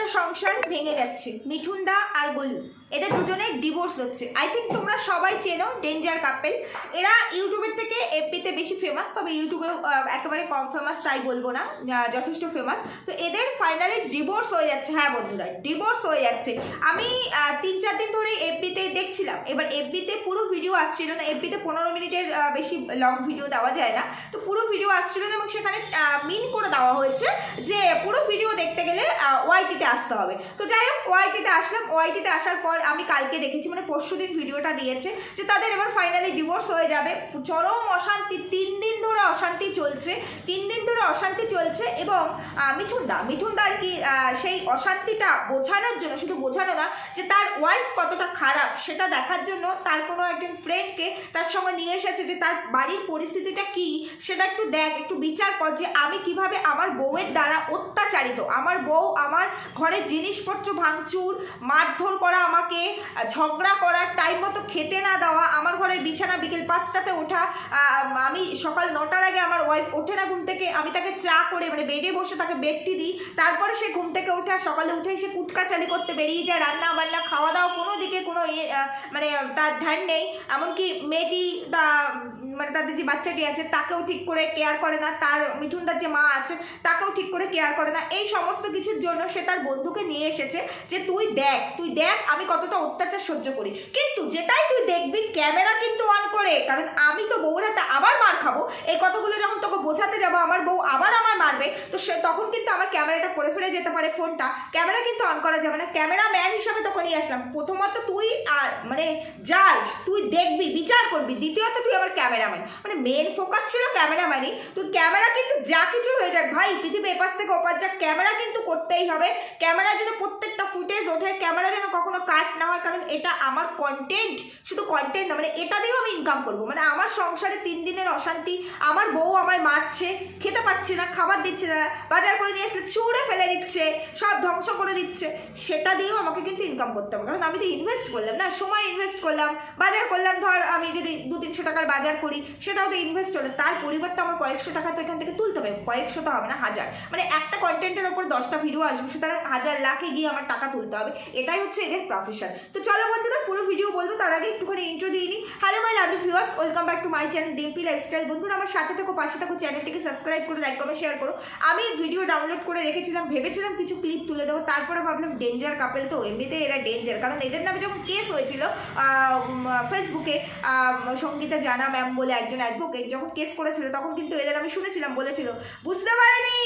একটা সংসার ভেঙে যাচ্ছে, মিঠুনদা আর গলু এদের দুজনের ডিভোর্স হচ্ছে। আই থিঙ্ক তোমরা সবাই চেনো ডেঞ্জার কাপেল এরা ইউটিউবের থেকে এফপিতে বেশি ফেমাস তবে ইউটিউবেও একেবারে কম ফেমাস তাই বলব না। যথেষ্ট ফেমাস তো এদের ফাইনালি ডিভোর্স হয়ে যাচ্ছে। হ্যাঁ বন্ধুরা ডিভোর্স হয়ে যাচ্ছে। আমি তিন চার দিন ধরে এফবিতে দেখছিলাম। এবার এফবিতে পুরো ভিডিও আসছিল না। এফবিতে পনেরো মিনিটের বেশি লং ভিডিও দেওয়া যায় না। তো পুরো ভিডিও আসছিল না এবং সেখানে মিন করে দেওয়া হয়েছে যে পুরো ভিডিও দেখতে গেলে ওয়াইটিতে আসতে হবে। তো যাই হোক ওয়াইটিতে আসলাম। ওয়াইটিতে আসার পর আমি কালকে দেখেছি মানে পরশু দিন ভিডিওটা দিয়েছে যে তাদের এবার ফাইনালি ডিভোর্স হয়ে যাবে। চরম অশান্তি, তিন দিন ধরে অশান্তি চলছে, তিন দিন ধরে অশান্তি চলছে এবং মিঠুনদা মিঠুনদা আর কি সেই অশান্তিটা বোঝানোর জন্য, শুধু বোঝানো না, যে তার ওয়াইফ কতটা খারাপ সেটা দেখার জন্য তার কোনো একজন ফ্রেন্ডকে তার সঙ্গে নিয়ে এসেছে যে তার বাড়ির পরিস্থিতিটা কি সেটা একটু দেখ, একটু বিচার কর যে আমি কীভাবে আমার বউয়ের দ্বারা অত্যাচারিত, আমার বউ আমার ঘরের জিনিসপত্র ভাঙচুর মারধর করা আমাকে ঝগড়া করা টাইম মতো খেতে না দেওয়া আমার ঘরের বিছানা বিকেল পাঁচটাতে ওঠা আমি সকাল নটার আগে আমার ওয়াইফ ওঠে না ঘুম থেকে আমি তাকে চা করে মানে বেডে বসে তাকে বেডটি দিই তারপরে সে ঘুম থেকে ওঠে সকালে উঠে সে কুটকাচালি করতে বেরিয়ে যায় রান্না বান্না খাওয়া দাওয়া কোনো দিকে কোনো ইয়ে, মানে তার ধ্যান নেই এমনকি মেয়েটি তা মানে তাদের যে বাচ্চাটি আছে তাকেও ঠিক করে কেয়ার করে না তার মিঠুনদার যে মা আছে তাকেও ঠিক করে কেয়ার করে না এই সমস্ত কিছুর জন্য সে তার বন্ধুকে নিয়ে এসেছে যে তুই দেখ তুই দেখ আমি কতটা অত্যাচার সহ্য করি। কিন্তু যেটাই তুই দেখবি, ক্যামেরা কিন্তু অন করে। কারণ আমি তো বউর হাতে আবার মার খাব। এই কথাগুলো যখন তোকে বোঝাতে যাব, আমার বউ আবার আমার মারবে, তো সে তখন কিন্তু আমার ক্যামেরাটা পরে ফেলে যেতে পারে ফোনটা। ক্যামেরা কিন্তু অন করা যাবে না। ক্যামেরা ম্যান হিসাবে তোকে নিয়ে আসলাম। প্রথমত তুই মানে জাজ তুই দেখবি, বিচার করবি। দ্বিতীয়ত তুই আবার ক্যামেরাম্যান। মানে মেন ফোকাস ছিল ক্যামেরাম্যানই। তুই ক্যামেরা কিন্তু যা কিছু হয়ে যাক, ভাই পৃথিবী এপাশ থেকে ওপার যাক, ক্যামেরা কিন্তু করতেই হবে। ক্যামেরা যেন প্রত্যেকটা ফুটেজ ওঠে ক্যামেরা যেন কখনো কাট না হয়, কারণ এটা আমার কন্টেন্ট শুধু কন্টেন্ট না মানে এটা দিয়েও আমি ইনকাম করব। মানে আমার সংসারে তিন দিনের অশান্তি, আমার বউ আমায় মারছে, খেতে পাচ্ছি না, খাবার দিচ্ছে না, বাজার করে নিয়ে আসলে ছুঁড়ে ফেলে দিচ্ছে, সব ধ্বংস করে দিচ্ছে, সেটা দিয়েও আমাকে কিন্তু ইনকাম করতে হবে। কারণ আমি তো ইনভেস্ট করলাম না, সময় ইনভেস্ট করলাম, বাজার করলাম, ধর আমি যদি দু তিনশো টাকার বাজার করি, সেটাও তো ইনভেস্ট হলো। তার পরিবর্তে আমার কয়েকশো টাকা তো এখান থেকে তুলতে হবে, কয়েকশো তো হবে না, হাজার। মানে একটা কন্টেন্টের ওপর দশটা ভিডিও আসবে, সুতরাং হাজার লাখে গিয়ে আমার টাকা তুলতে হবে। এটাই হচ্ছে এদের প্রফেশন তো চলো বন্ধুরা, পুরো ভিডিও বলব, তার আগে একটুখানি ইন্ট্রো দিয়ে নিই। Hello my lovely viewers welcome back to my channel Dimpi lifestyle বন্ধুরা, আমার সাথে থাকো, পাশে থাকো, চ্যানেলটিকে সাবস্ক্রাইব করে লাইক কমেন্ট শেয়ার করো। আমি ভিডিও ডাউনলোড করে রেখেছিলাম, ভেবেছিলাম কিছু ক্লিপ তুলে দেবো, তারপরে ভাবলাম ডেঞ্জার কাপেল তো এমনিতে এরা ডেঞ্জার কারণ এদের নামে যখন কেস হয়েছিল ফেসবুকে সঙ্গীতা জানা ম্যাম বলে একজন অ্যাডভোকেট যখন কেস করেছিল, তখন কিন্তু এদের আমি শুনেছিলাম, বলেছিল, বুঝতে পারিনি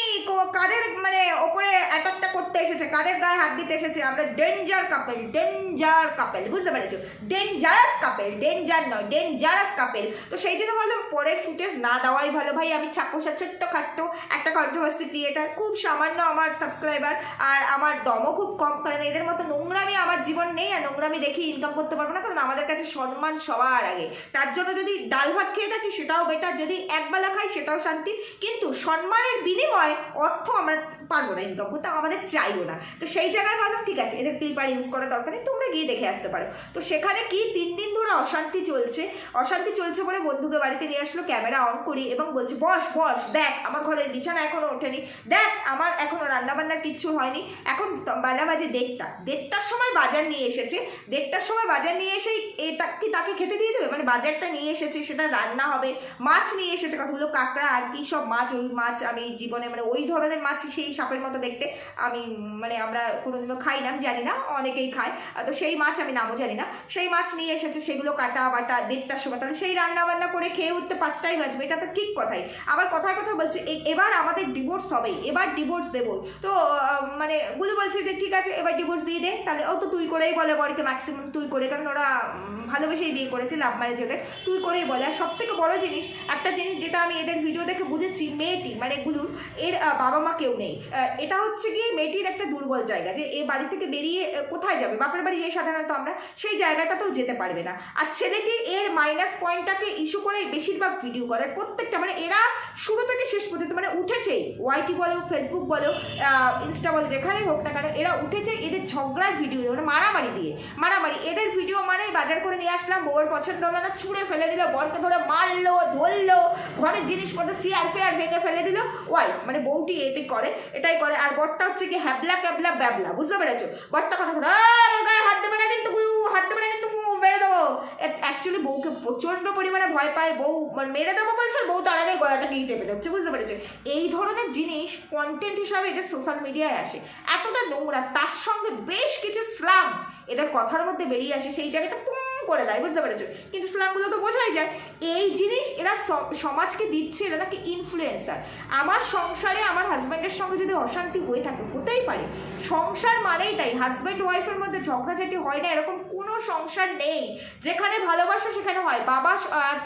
কাদের মানে ওপরে অ্যাটাকটা করতে এসেছে, কাদের গায়ে হাত দিতে এসেছে? আমরা ডেঞ্জার কাপেল ডেঞ্জার কাপেল বুঝতে পেরেছ? ডেঞ্জারাস কাপেল ডেঞ্জার নয় ডেঞ্জারাস কাপেল তো সেই জন্য ভাবলাম পরের ফুটেজ না দেওয়াই ভালো ভাই, আমি চাকোসা ছোট্ট খাট্ট, একটা কন্ট্রোভার্সি ক্রিয়েটার খুব সামান্য আমার সাবস্ক্রাইবার আর আমার দমও খুব কম, কারণ এদের মতো নোংরামি আমার জীবন নেই, আর নোংরামি দেখি ইনকাম করতে পারব না। কারণ আমাদের কাছে সম্মান সবার আগে। তার জন্য যদি ডাল ভাত খেয়ে থাকি, সেটাও বেটার যদি একবেলা খাই, সেটাও শান্তি। কিন্তু সম্মানের বিনিময়ে অর্থ আমরা পারব না ইনকাম করতে, আমাদের চাইও না। তো সেই জায়গায় ভাবলাম, ঠিক আছে, এদের ক্লিপার ইউজ করা দরকার নেই, তোমরা গিয়ে দেখে আসতে পারো। তো সেখানে কি তিন দিন ধরে অশান্তি চলছে অশান্তি চলছে বলে বন্ধুকে বাড়িতে নিয়ে আসলো ক্যামেরা অন করি এবং বলছে, বস বস, দেখ, আমার ঘরের বিছানা এখনও ওঠেনি। দেখ, আমার এখনও রান্নাবান্নার কিচ্ছু হয়নি। এখন বেলা বাজে দেড়টা। দেড়টার সময় বাজার নিয়ে এসেছে। দেড়টার সময় বাজার নিয়ে এসেই এ তা- কি তাকে খেতে দিয়ে দেবে? মানে বাজারটা নিয়ে এসেছে, সেটা রান্না হবে, মাছ নিয়ে এসেছে, কতগুলো কাঁকড়া আর কি সব মাছ, ওই মাছ আমি জীবনে মানে ওই ধরনের মাছ সেই সাপের মতো দেখতে আমি মানে আমরা কোনোদিনও খাই না জানি না, অনেকেই খায়। তো সেই মাছ আমি নামও জানি না। সেই মাছ নিয়ে এসেছে, সেগুলো কাটা বাটা দেড়টার সময়, তাহলে সেই রান্না বান্না করে খেয়ে উঠতে পাঁচটাই বাজবে, এটা তো ঠিক কথাই। আবার কথায় কথা বলছে এবার আমাদের ডিভোর্স হবেই এবার ডিভোর্স দেবো। তো মানে গুলো বলছে যে, ঠিক আছে, এবার ডিভোর্স দিয়ে দে। তাহলে, ও তো তুই করেই বলে বরকে ম্যাক্সিমাম তুই করে। কারণ ওরা um, ভালোবেসেই বিয়ে করেছে লাভ ম্যারেজ ওদের। তুই করেই বলে। আর সব থেকে বড় জিনিস, একটা জিনিস যেটা আমি এদের ভিডিও দেখে বুঝেছি, মেয়েটি মানে গুলুর এর বাবা মা কেউ নেই। এটা হচ্ছে গিয়ে মেয়েটির একটা দুর্বল জায়গা যে এ বাড়ি থেকে বেরিয়ে কোথায় যাবে? বাপের বাড়ি যাই সাধারণত আমরা সেই জায়গাটাতেও যেতে পারবে না। আর ছেলেটি এর মাইনাস পয়েন্টটাকে ইস্যু করে বেশিরভাগ ভিডিও করে। প্রত্যেকটা মানে এরা শুরু থেকে শেষ পর্যন্ত মানে উঠেছেই। ওয়াইটি বলো ফেসবুক বলো ইনস্টা বলো, যেখানেই হোক না কেন, এরা উঠেছে এদের ঝগড়ার ভিডিও মানে মারামারি দিয়ে। মারামারি, এদের ভিডিও মানে বাজার করে নিয়ে আসলাম, বউয়ের পছন্দ হলো না, ছুঁড়ে ফেলে দিল, বরকে ধরে মারলো, ধরলো, ঘরের জিনিসপত্র চেয়ার ফেয়ার ভেঙে ফেলে দিল। ওয়াই মানে বউটি এটি করে, এটাই করে, আর বরটা হচ্ছে কি হ্যাবলা ক্যাবলা ব্যাবলা, বুঝতে পেরেছ? বরটা কথা আমার গায়ে হাত দেবে না কিন্তু হাত দেবে না কিন্তু মেরে দেবো। অ্যাকচুয়ালি বউকে প্রচণ্ড পরিমাণে ভয় পায়, বউ মানে মেরে দেবো বলছে বউ তার আগে গলাটা নিয়ে চেপে দিচ্ছে বুঝতে পেরেছ? এই ধরনের জিনিস কন্টেন্ট হিসাবে এদের সোশ্যাল মিডিয়ায় আসে। এতটা নোংরা, তার সঙ্গে বেশ কিছু স্লাম এদের কথার মধ্যে বেরিয়ে আসে, সেই জায়গাটা করে দেয়, বুঝতে পেরেছ? কিন্তু স্লামগুলো তো বোঝাই যায়। এই জিনিস এরা সমাজকে দিচ্ছে, এরা নাকি ইনফ্লুয়েন্সার আমার সংসারে আমার হাজব্যান্ডের সঙ্গে যদি অশান্তি হয়ে থাকে, হতেই পারে। সংসার মানেই তাই হাজব্যান্ড ওয়াইফের মধ্যে ঝগড়াঝাটি হয় না, এরকম কোনো সংসার নেই। যেখানে ভালোবাসা সেখানে হয়। বাবা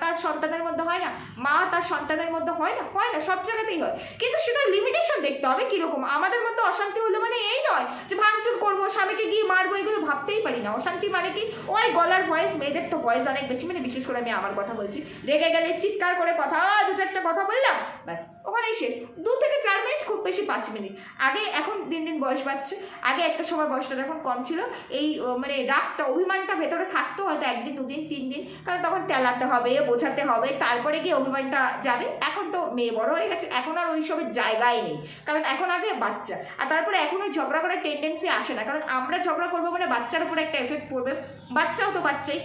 তার সন্তানের মধ্যে হয় না। মা তার সন্তানের মধ্যে হয় না? হয় না, সব জায়গাতেই হয়। কিন্তু সেটা লিমিটেশন দেখতে হবে কীরকম? আমাদের মধ্যে অশান্তি হলো মানে এই নয় যে ভাঙচুর করব, স্বামীকে গিয়ে মারবো, এগুলো ভাবতেই পারি না। অশান্তি মানে কি? ওই গলার ভয়েস মেয়েদের তো ভয়েস অনেক বেশি। মানে বিশেষ করে আমি আমার কথা বলছি। রেগে গেলে চিৎকার করে কথা দু চারটা কথা বললাম? ব্যাস। ওখানেই শেষ। দু থেকে চার মিনিট, খুব বেশি পাঁচ মিনিট। আগে এখন দিন দিন বয়স বাড়ছে। আগে একটা সময় বয়সটা যখন কম ছিল, এই মানে রাগটা, অভিমানটা ভেতরে থাকতো হয়তো একদিন, দুদিন, তিন দিন। কারণ তখন তেলাতে হবে, বোঝাতে হবে, তারপরে গিয়ে অভিমানটা যাবে। এখন তো মেয়ে বড় হয়ে গেছে, এখন আর ওই সবের জায়গায় নেই। কারণ এখন আগে বাচ্চা। আর তারপরে এখন ওই ঝগড়া করার টেন্ডেন্সি আসে না। কারণ আমরা ঝগড়া করব মানে বাচ্চার উপরে একটা এফেক্ট পড়বে। বাচ্চাও তো বাচ্চাই।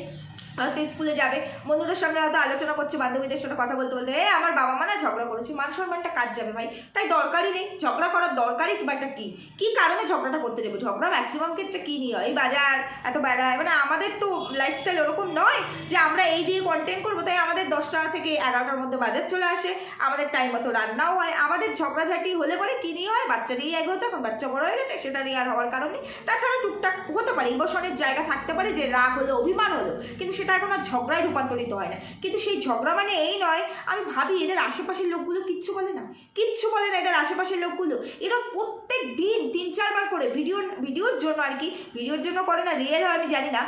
হয়তো স্কুলে যাবে। বন্ধুদের সঙ্গে হয়তো আলোচনা করছে, বান্ধবীদের সাথে কথা বলতে বলতে। এ আমার বাবা মা না ঝগড়া করেছি। মান সম্মানটা কাজ যাবে ভাই? তাই দরকারই নেই। ঝগড়া করার দরকারই একটা কি? কি কারণে ঝগড়াটা করতে যাবে? ঝগড়া ম্যাক্সিমাম ক্ষেত্রে কী নিয়ে? হয় এই বাজার, এত বেড়ায় মানে আমাদের তো লাইফস্টাইল ওরকম নয় যে আমরা এই দিয়ে কন্টেন্ট করব, তাই আমাদের দশটা থেকে এগারোটার মধ্যে বাজার চলে আসে। আমাদের টাইম মতো রান্নাও হয়। আমাদের ঝগড়াঝাটি হলে পরে কী নিয়ে হয়? বাচ্চা নিয়ে এক এখন বাচ্চা বড় হয়ে গেছে, সেটা নিয়ে আর হওয়ার কারণ নেই। তাছাড়া টুকটাক হতে পারে। ইমোশনের জায়গা থাকতে পারে যে রাগ হলো, অভিমান হলো। কিন্তু সেটা এখন আর ঝগড়ায় রূপান্তরিত হয় না। কিন্তু সেই ঝগড়া মানে এই নয়, আমি ভাবি এদের আশেপাশের লোকগুলো কিচ্ছু বলে না। কিচ্ছু বলে না এদের আশেপাশের লোকগুলো। এরা প্রত্যেক দিন তিন চারবার করে ভিডিও, ভিডিওর জন্য আর কি, ভিডিওর জন্য করে না রিয়েল হয়, আমি জানি না।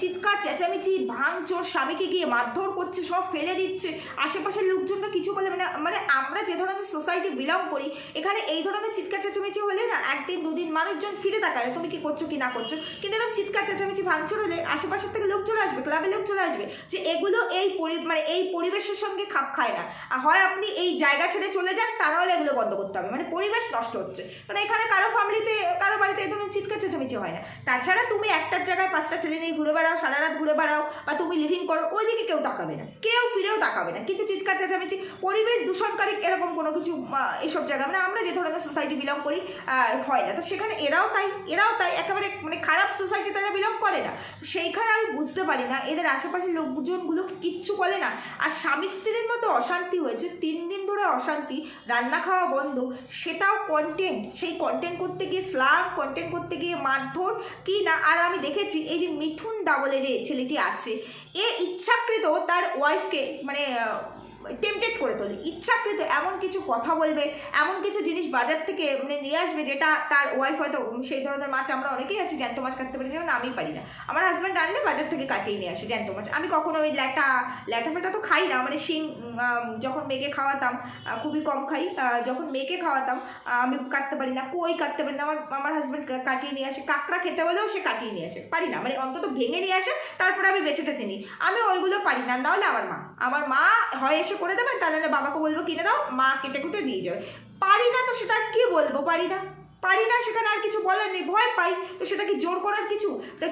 চিৎকার, চেঁচামেচি, ভাঙচোর, স্বামীকে গিয়ে মারধর করছে, সব ফেলে দিচ্ছে। আশেপাশের লোকজনরা কিছু বলে মানে মানে আমরা যে ধরনের সোসাইটি বিলং করি, এখানে এই ধরনের চিৎকার, চেঁচামেচি হলে না একদিন, দুদিন মানুষজন ফিরে তাকায়, তুমি কি করছ, কি না করছ? কিন্তু এরকম চিৎকার, চেঁচামেচি, ভাঙচুর হলে আশেপাশের থেকে লোক চলে আসবে ক্লাবে লোক চলে আসবে, যে এগুলো এই মানে এই পরিবেশের সঙ্গে খাপ খায় না। আর হয় আপনি এই জায়গা ছেড়ে চলে যান তা নাহলে এগুলো বন্ধ করতে হবে। মানে পরিবেশ নষ্ট হচ্ছে। মানে এখানে কারও ফ্যামিলিতে কারও বাড়িতে এই ধরনের চিৎকার চেঁচামেচি হয় না। তাছাড়া তুমি একটার জায়গায় পাঁচটা ছেলে নিয়ে ঘুরে বেড়াও, সারা রাত ঘুরে বেড়াও, বা তুমি লিভিং করো ওই দিকে কেউ তাকাবে না। কেউ ফিরেও তাকাবে না। কিন্তু চিৎকার, চেঁচামেচি, পরিবেশ দূষণকারী এরকম কোনো কিছু এসব জায়গা মানে আমরা যে ধরনের সোসাইটি বিলং করি হয় না। তো সেখানে এরাও তাই এরাও তাই। একেবারে মানে খারাপ সোসাইটি তারা বিলং করে না। সেইখানে আমি বুঝতে পারি না এদের আশেপাশের লোকজনগুলো কিচ্ছু বলে না। আর স্বামী স্ত্রীর মতো অশান্তি হয়েছে। তিন দিন ধরে অশান্তি, রান্না খাওয়া বন্ধ, সেটাও কন্টেন্ট সেই কন্টেন্ট করতে গিয়ে স্লাম কন্টেন্ট করতে গিয়ে মারধর, কি না? আর আমি দেখেছি এই যে মিঠুন দা বলে যে ছেলেটি আছে, এ ইচ্ছাকৃত তার ওয়াইফকে মানে টেম্পটেড করে তোলে। ইচ্ছাকৃত এমন কিছু কথা বলবে, এমন কিছু জিনিস বাজার থেকে মানে নিয়ে আসবে যেটা তার ওয়াইফ হয়তো সেই ধরনের মাছ আমরা অনেকেই আছি, জ্যান্ত মাছ কাটতে পারি যেমন আমি পারি না। আমার হাজব্যান্ড আনলে বাজার থেকে কাটিয়ে নিয়ে আসে জ্যান্ত মাছ। আমি কখনো ওই ল্যাটা ল্যাটা ফেটা তো খাই না মানে শিং যখন মেয়েকে খাওয়াতাম খুবই কম খাই যখন মেয়েকে খাওয়াতাম আমি কাটতে পারি না, কই কাটতে পারি না, আমার আমার হাজব্যান্ড কাটিয়ে নিয়ে আসে। কাঁকড়া খেতে হলেও সে কাটিয়ে নিয়ে আসে, পারি না মানে অন্তত ভেঙে নিয়ে আসে, তারপরে আমি বেছে টেছে নিই আমি ওইগুলো পারি না, নাহলে আমার মা আমার মা হয় এসে করে দেবেন, তাহলে বাবাকে বলব, কিনে দাও, মা কেটে কুটে দিয়ে যাবে। পারি না তো সেটা কি বলব, পারি না। পারি না সেখানে আর কিছু বলার নেই, ভয় পাই। তো সেটা কি জোর করার কিছু, তা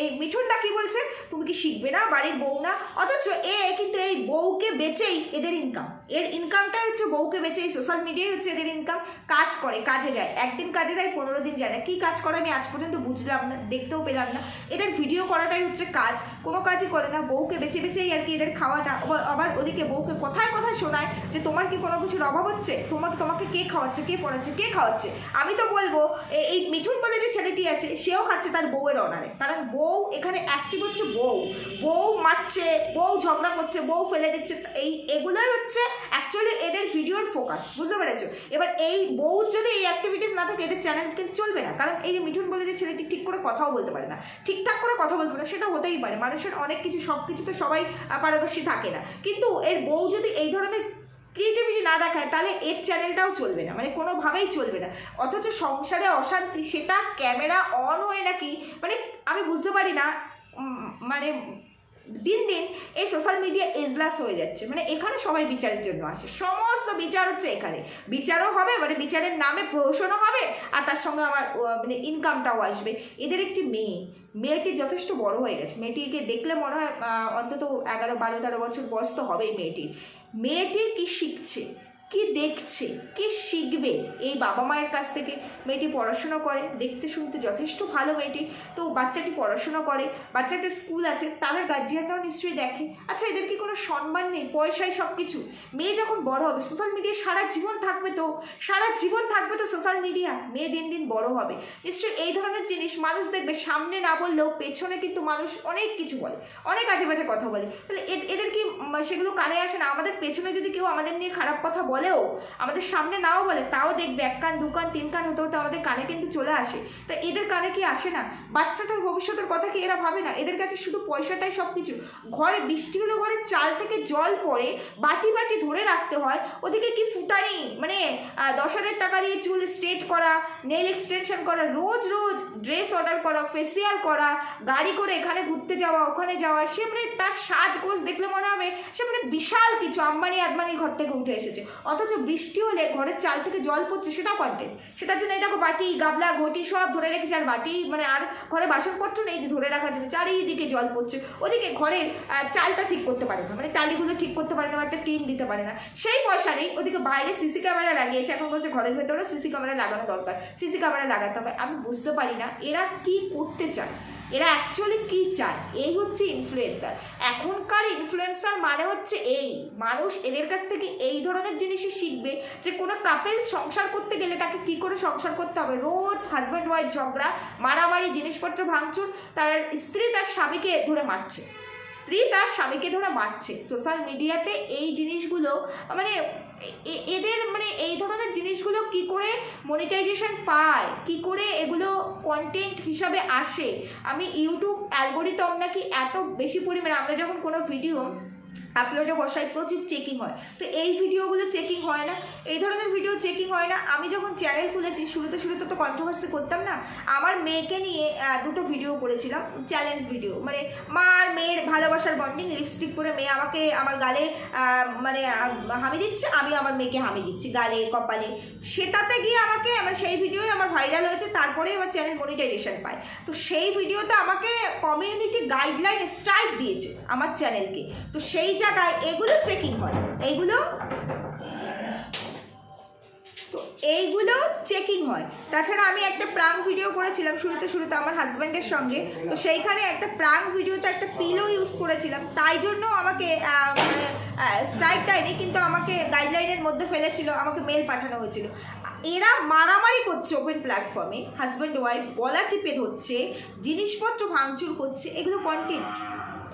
এই মিঠুনটা কি বলছে? তুমি কি শিখবে না, বাড়ির বউ না? অথচ এ কিন্তু এই বউকে বেচেই এদের ইনকাম এর ইনকামটাই হচ্ছে বউকে বেচে, এই সোশ্যাল মিডিয়ায় হচ্ছে এদের ইনকাম কাজ করে, কাজে যায়। একদিন কাজে যায়, পনেরো দিন যায় না। কী কাজ করে আমি আজ পর্যন্ত বুঝলাম না, দেখতেও পেলাম না। এদের ভিডিও করাটাই হচ্ছে কাজ। কোনো কাজই করে না। বউকে বেছে বেছেই আর কি এদের খাওয়াটা। আবার- ওদিকে বউকে কথায় কথায় শোনায় যে, তোমার কি কোনো কিছুর অভাব হচ্ছে? তোমাকে তোমাকে কে খাওয়াচ্ছে? কে পড়াচ্ছে? কে খাওয়াচ্ছে? আমি তো বলব এই মিঠুন বলে যে ছেলেটি আছে, সেও খাচ্ছে তার বউয়ের অনারে কারণ বউ এখানে অ্যাক্টিভ হচ্ছে বউ। বউ মারছে, বউ ঝগড়া করছে, বউ ফেলে দিচ্ছে। এই, এগুলোই হচ্ছে অ্যাকচুয়ালি এদের ভিডিওর ফোকাস বুঝতে পেরেছ? এবার এই বউ যদি এই অ্যাক্টিভিটিস না থাকে, এদের চ্যানেল কিন্তু চলবে না। কারণ এই যে মিঠুন বলে যে ছেলেটি ঠিক করে কথাও বলতে পারে না। ঠিকঠাক করে কথা বলতে পারে সেটা হতেই পারে। মানুষের অনেক কিছু সব কিছু তো সবাই পারদর্শী থাকে না। কিন্তু এর বউ যদি এই ধরনের ক্রিয়েটিভিটি না দেখায়, তাহলে এর চ্যানেলটাও চলবে না। মানে কোনোভাবেই চলবে না। অথচ সংসারে অশান্তি, সেটা ক্যামেরা অন হয়ে নাকি মানে আমি বুঝতে পারি না মানে দিন দিন এই সোশ্যাল মিডিয়া এজলাস হয়ে যাচ্ছে। মানে এখানে সবাই বিচারের জন্য আসে। সমস্ত বিচার হচ্ছে এখানে। বিচারও হবে মানে বিচারের নামে প্রহসনও হবে, আর তার সঙ্গে আমার মানে ইনকামটাও আসবে। এদের একটি মেয়ে। মেয়েটি যথেষ্ট বড় হয়ে গেছে। মেয়েটিকে দেখলে মনে হয় অন্তত এগারো বারো তেরো বছর বয়স তো হবেই মেয়েটির। মেয়েটি কি শিখছে? কি দেখছে, কি শিখবে? এই বাবা মায়ের কাছ থেকে মেয়েটি পড়াশোনা করে, দেখতে শুনতে যথেষ্ট ভালো মেয়েটি। তো বাচ্চাটি পড়াশোনা করে বাচ্চাটির স্কুল আছে, তাদের গার্জিয়ানরাও নিশ্চয়ই দেখে। আচ্ছা এদের কি কোনো সম্মান নেই, পয়সায় সব কিছু মেয়ে যখন বড় হবে সোশ্যাল মিডিয়া সারা জীবন থাকবে তো? সারা জীবন থাকবে তো সোশ্যাল মিডিয়া মেয়ে দিন দিন বড় হবে। নিশ্চয়ই এই ধরনের জিনিস মানুষ দেখবে, সামনে না বললেও পেছনে কিন্তু মানুষ অনেক কিছু বলে, অনেক আজে বাজে কথা বলে। তাহলে এদের কি সেগুলো কানে আসে না? আমাদের পেছনে যদি কেউ আমাদের নিয়ে খারাপ কথা বলেও, আমাদের সামনে নাও বলে, তাও দেখবে এক কান, দু কান, তিন কান হতে হতে আমাদের কানে কিন্তু চলে আসে। তা এদের কানে কি আসে না? বাচ্চাটার ভবিষ্যতের কথা কি এরা ভাবে না? এদের কাছে শুধু পয়সাটাই সব কিছু ঘরে বৃষ্টি হলে ঘরে চাল থেকে জল পড়ে, বাটি বাটি ধরে রাখতে হয়, ওদিকে কি ফুটানি? মানে দশ হাজার টাকা দিয়ে চুল স্ট্রেট করা নেল এক্সটেনশন করা, রোজ রোজ ড্রেস অর্ডার করা, ফেসিয়াল করা, গাড়ি করে এখানে ঘুরতে যাওয়া, ওখানে যাওয়া, সে মানে তার সাজগোজ দেখলে মনে হবে সে মানে বিশাল কিছু আম্বানি আদমানি ঘর থেকে উঠে এসেছে। অথচ বৃষ্টি হলে ঘরের চাল থেকে জল পড়ছে, সেটাও কন্টেন্ট সেটার জন্য এই দেখো বাটি, গাবলা, ঘটি সব ধরে রেখেছে, আর বাটি মানে আর ঘরে বাসনপত্র নেই যে ধরে রাখার জন্য। চারিদিকে জল পড়ছে। ওদিকে ঘরের চালটা ঠিক করতে পারে না মানে টালিগুলো ঠিক করতে পারে না, বা একটা টিন দিতে পারে না। সেই পয়সা নেই, ওদিকে বাইরে সিসি ক্যামেরা লাগিয়েছে, এখন বলছে ঘরের ভেতরে সিসি ক্যামেরা লাগানো দরকার, সিসি ক্যামেরা লাগাতে হবে। আমি বুঝতে পারি না, এরা কি করতে চায়? এরা অ্যাকচুয়ালি কি চায়? এই হচ্ছে ইনফ্লুয়েন্সার এখনকার ইনফ্লুয়েন্সার মানে হচ্ছে এই। মানুষ এদের কাছ থেকে এই ধরনের জিনিসই শিখবে যে কোনো কাপেল সংসার করতে গেলে তাকে কি করে সংসার করতে হবে? রোজ হাজব্যান্ড ওয়াইফ ঝগড়া, মারামারি, জিনিসপত্র ভাঙচুর, তার স্ত্রী তার স্বামীকে ধরে মারছে। স্ত্রী তার স্বামীকে ধরে মারছে। সোশ্যাল মিডিয়াতে এই জিনিসগুলো মানে এদের মানে এই ধরনের জিনিসগুলো কি করে মনিটাইজেশন পায়? কি করে এগুলো কন্টেন্ট হিসাবে আসে? আমি ইউটিউব অ্যালগোরিতম নাকি এত বেশি পরিমাণে, আমরা যখন কোনো ভিডিও আপলোডে বসাই প্রচুর চেকিং হয়। তো এই ভিডিওগুলো চেকিং হয় না। এই ধরনের ভিডিও চেকিং হয় না। আমি যখন চ্যানেল খুলেছি, শুরুতে শুরুতে তো কন্ট্রোভার্সি করতাম না। আমার মেয়েকে নিয়ে দুটো ভিডিও করেছিলাম চ্যালেঞ্জ ভিডিও মানে মা আর মেয়ের ভালোবাসার বন্ডিং লিপস্টিক পরে মেয়ে আমাকে আমার গালে মানে হামি দিচ্ছে, আমি আমার মেয়েকে হামি দিচ্ছি গালে, কপালে। সেটাতে গিয়ে আমাকে মানে সেই ভিডিওই আমার ভাইরাল হয়েছে, তারপরেই আমার চ্যানেল মনিটাইজেশন পায়। তো সেই ভিডিওতে আমাকে কমিউনিটি গাইডলাইন স্ট্রাইক দিয়েছে, আমার চ্যানেলকে তো সেই জায়গায় এগুলো চেকিং হয়। এইগুলো? তো এইগুলো চেকিং হয়। তাছাড়া আমি একটা প্রাং ভিডিও করেছিলাম শুরুতে শুরুতে আমার হাজব্যান্ডের সঙ্গে। তো সেইখানে একটা প্রাং ভিডিওতে একটা পিলো ইউজ করেছিলাম। তাই জন্য আমাকে মানে স্ট্রাইক দেয়নি কিন্তু আমাকে গাইডলাইনের মধ্যে ফেলেছিল, আমাকে মেল পাঠানো হয়েছিল। এরা মারামারি করছে ওপেন প্ল্যাটফর্মে হাজব্যান্ড ওয়াইফ গলা চেপে ধরছে, জিনিসপত্র ভাঙচুর করছে, এগুলো কন্টেন্ট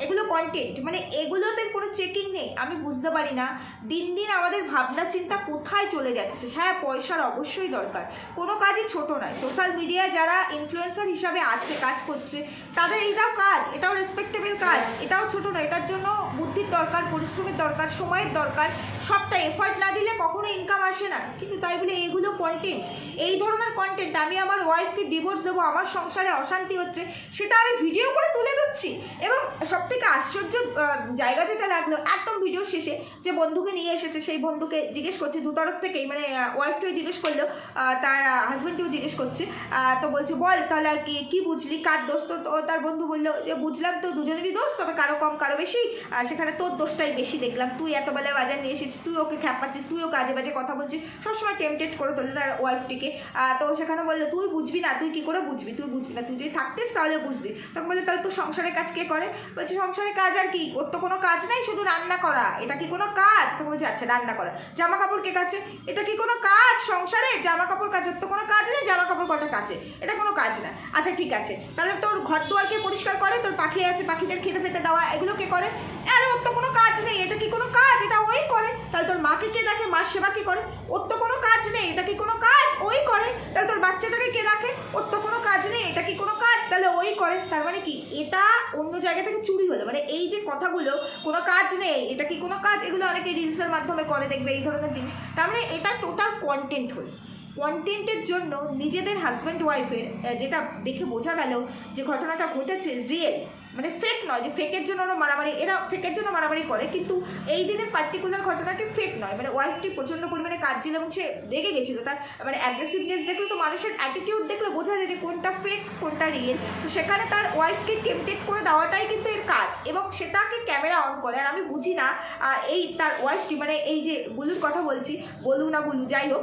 এগুলো কন্টেন্ট মানে এগুলোতে কোনো চেকিং নেই, আমি বুঝতে পারি না। দিন দিন আমাদের ভাবনা চিন্তা কোথায় চলে যাচ্ছে? হ্যাঁ পয়সার অবশ্যই দরকার। কোনো কাজই ছোট নয়। সোশ্যাল মিডিয়ায় যারা ইনফ্লুয়েন্সার হিসাবে আছে, কাজ করছে, তাদের এইটাও কাজ, এটাও রেসপেক্টেবল কাজ, এটাও ছোট নয়। এটার জন্য বুদ্ধির দরকার, পরিশ্রমের দরকার, সময়ের দরকার। সবটা এফার্ট না দিলে কখনো ইনকাম আসে না। কিন্তু তাই বলে এইগুলো কন্টেন্ট এই ধরনের কন্টেন্ট আমি আমার ওয়াইফকে ডিভোর্স দেবো, আমার সংসারে অশান্তি হচ্ছে, সেটা আমি ভিডিও করে তুলে দিচ্ছি এবং সব থেকে আশ্চর্য জায়গা যেটা লাগল, একদম ভিডিও শেষে যে বন্ধুকে নিয়ে এসেছে, সেই বন্ধুকে জিজ্ঞেস করছে, দু তরফ থেকেই মানে ওয়াইফটাও জিজ্ঞেস করল তার হাজব্যান্ডকেও জিজ্ঞেস করছে তো বলছে, বল তাহলে কি, কী বুঝলি, কার দোষ? তো তো তার বন্ধু বলল যে, বুঝলাম তো, দুজনেরই দোষ, তবে কারও কম, কারও বেশি সেখানে তোর দোষটাই বেশি দেখলাম। তুই এত বেলায় বাজার নিয়ে এসেছিস তুই ওকে খ্যাপাচ্ছিস তুই ও কাজে বাজে কথা বলছিস, সবসময় টেমটেড করে তোলে তার ওয়াইফটিকে তো সেখানে বলল, তুই বুঝবি না, তুই কী করে বুঝবি? তুই বুঝবি না, তুই যদি থাকতিস তাহলে বুঝবি। তখন বলল, তাহলে তোর সংসারের কাজ কে করে? বলছে, সংসারের কাজ আর কি? ওর তো কোনো কাজ নাই, শুধু রান্না করা। এটা কি কোনো কাজ? তখন বলছে আচ্ছা রান্না করা। জামা কাপড় কে কাছে এটা কি কোনো কাজ সংসারে? জামা কাপড় কাজ ওর তো কোনো কাজ নেই জামা কাপড় কটা কাছে এটা কোনো কাজ না। আচ্ছা ঠিক আছে, তাহলে তোর ঘর দুয়ার কে পরিষ্কার করে, তোর পাখি আছে, পাখিদের খেতে ফেতে দেওয়া, এগুলো কে করে? আরে, ওর তো কোনো কাজ নেই, এটা কি কোনো কাজ? এটা ওই করে। তাহলে তোর মাকে কে দেখে? মার সেবা কি করে? ওর তো কোনো কাজ নেই, এটা কি কোনো কাজ? ওই করে। তাহলে তোর বাচ্চাটাকে কে দেখে? ওর তো কোনো কাজ নেই, এটা কি কোনো কাজ? তাহলে ওই করে। তার মানে কি? এটা অন্য জায়গা থেকে চুরি হলো। মানে এই যে কথাগুলো, কোনো কাজ নেই, এটা কি কোনো কাজ? এগুলো অনেকে রিলসের মাধ্যমে করে, দেখবে এই ধরনের জিনিস। তার মানে এটা টোটাল কন্টেন্ট হলো। কন্টেন্টের জন্য নিজেদের হাজব্যান্ড ওয়াইফের যেটা দেখে বোঝা গেল যে ঘটনাটা ঘটেছে রিয়েল মানে ফেক নয় যে ফেকের জন্য ওরা মারামারি, এরা ফেকের জন্য মারামারি করে, কিন্তু এই দিনের পার্টিকুলার ঘটনাটি ফেক নয়। মানে ওয়াইফটি প্রচণ্ড পরিমাণে কাঁদছিল এবং সে রেগে গেছিল। তার মানে অ্যাগ্রেসিভনেস দেখলে তো মানুষের অ্যাটিটিউড দেখলে বোঝা যায় যে কোনটা ফেক কোনটা রিয়েল তো সেখানে তার ওয়াইফকে টেমটেড করে দেওয়াটাই কিন্তু এর কাজ, এবং সেটাকে ক্যামেরা অন করে। আর আমি বুঝি না এই তার ওয়াইফটি মানে এই যে গুলুর কথা বলছি বলু না গুলু যাই হোক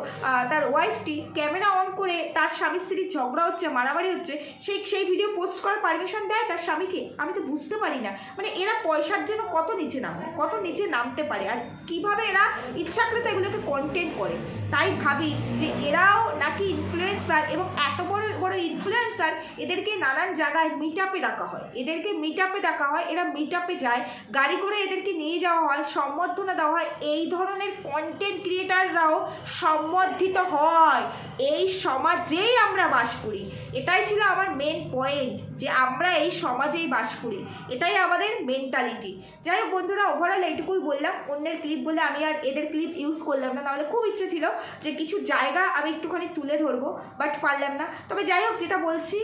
তার ওয়াইফটি ক্যামেরা অন করে তার স্বামী স্ত্রীর ঝগড়া হচ্ছে, মারামারি হচ্ছে সেই সেই ভিডিও পোস্ট করার পারমিশন দেয় তার স্বামীকে। আমি তো বুঝতে পারি না। মানে এরা পয়সার জন্য কত নিচে নামে, কত নিচে নামতে পারে? আর কীভাবে এরা ইচ্ছাকৃত এগুলোকে কন্টেন্ট করে? তাই ভাবি যে এরাও নাকি ইনফ্লুয়েন্সার এবং এত বড় বড় ইনফ্লুয়েন্সার এদেরকে নানান জায়গায় মিট আপে ডাকা হয়। এদেরকে মিট আপে ডাকা হয়, এরা মিট আপে যায়, গাড়ি করে এদেরকে নিয়ে যাওয়া হয়, সম্বর্ধনা দেওয়া হয়। এই ধরনের কন্টেন্ট ক্রিয়েটাররাও সম্বর্ধিত হয়। এই সমাজেই আমরা বাস করি। এটাই ছিল আমার মেন পয়েন্ট যে আমরা এই সমাজেই বাস করি। এটাই আমাদের মেন্টালিটি যাই হোক বন্ধুরা ওভারঅল এইটুকুই বললাম। অন্যের ক্লিপ বলে আমি আর এদের ক্লিপ ইউজ করলাম না। নাহলে খুব ইচ্ছে ছিল যে কিছু জায়গা আমি একটুখানি তুলে ধরবো বাট পারলাম না। তবে যাই হোক, যেটা বলছি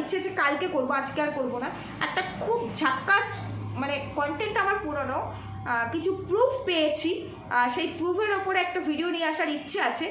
ইচ্ছে যে কালকে করব, আজকে আর করব না। একটা খুব ঝাক্কাস মানে কন্টেন্ট আমার পুরনো। কিছু প্রুফ পেয়েছি। সেই প্রুফের ওপরে একটা ভিডিও নিয়ে আসার ইচ্ছে আছে।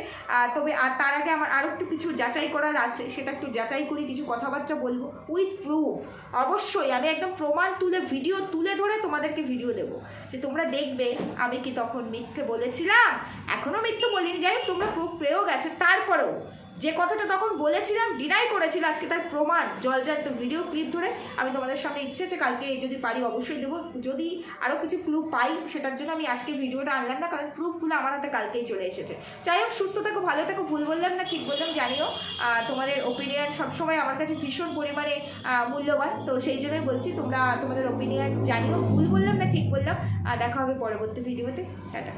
তবে আর তার আগে আমার আরও একটু কিছু যাচাই করার আছে, সেটা একটু যাচাই করি, কিছু কথাবার্তা বলব। উইথ প্রুফ অবশ্যই আমি একদম প্রমাণ তুলে ভিডিও তুলে ধরে তোমাদেরকে ভিডিও দেবো। যে তোমরা দেখবে, আমি কি তখন মিথ্যে বলেছিলাম? এখনও মিথ্যে বলিনি, যাই তোমরা প্রুফ পেয়েও গেছো, তারপরেও যে কথাটা তখন বলেছিলাম ডিনাই করেছিল, আজকে তার প্রমাণ। জলজান্ত ভিডিও ক্লিপ ধরে আমি তোমাদের সামনে ইচ্ছে আছে কালকে যদি পারি অবশ্যই দেবো। যদি আরও কিছু ক্লু পাই, সেটার জন্য আমি আজকে ভিডিওটা আনলাম না, কারণ প্রুফগুলো আমার হাতে কালকেই চলে এসেছে। যাই হোক, সুস্থ থাকো, ভালো থাকো, ভুল বললাম না, ঠিক বললাম, জানিও তোমাদের ওপিনিয়ন সবসময় আমার কাছে ভীষণ পরিমাণে মূল্যবান। তো সেই জন্যই বলছি, তোমরা তোমাদের ওপিনিয়ন জানিও, ভুল বললাম না, ঠিক বললাম। দেখা হবে পরবর্তী ভিডিওতে টাটা।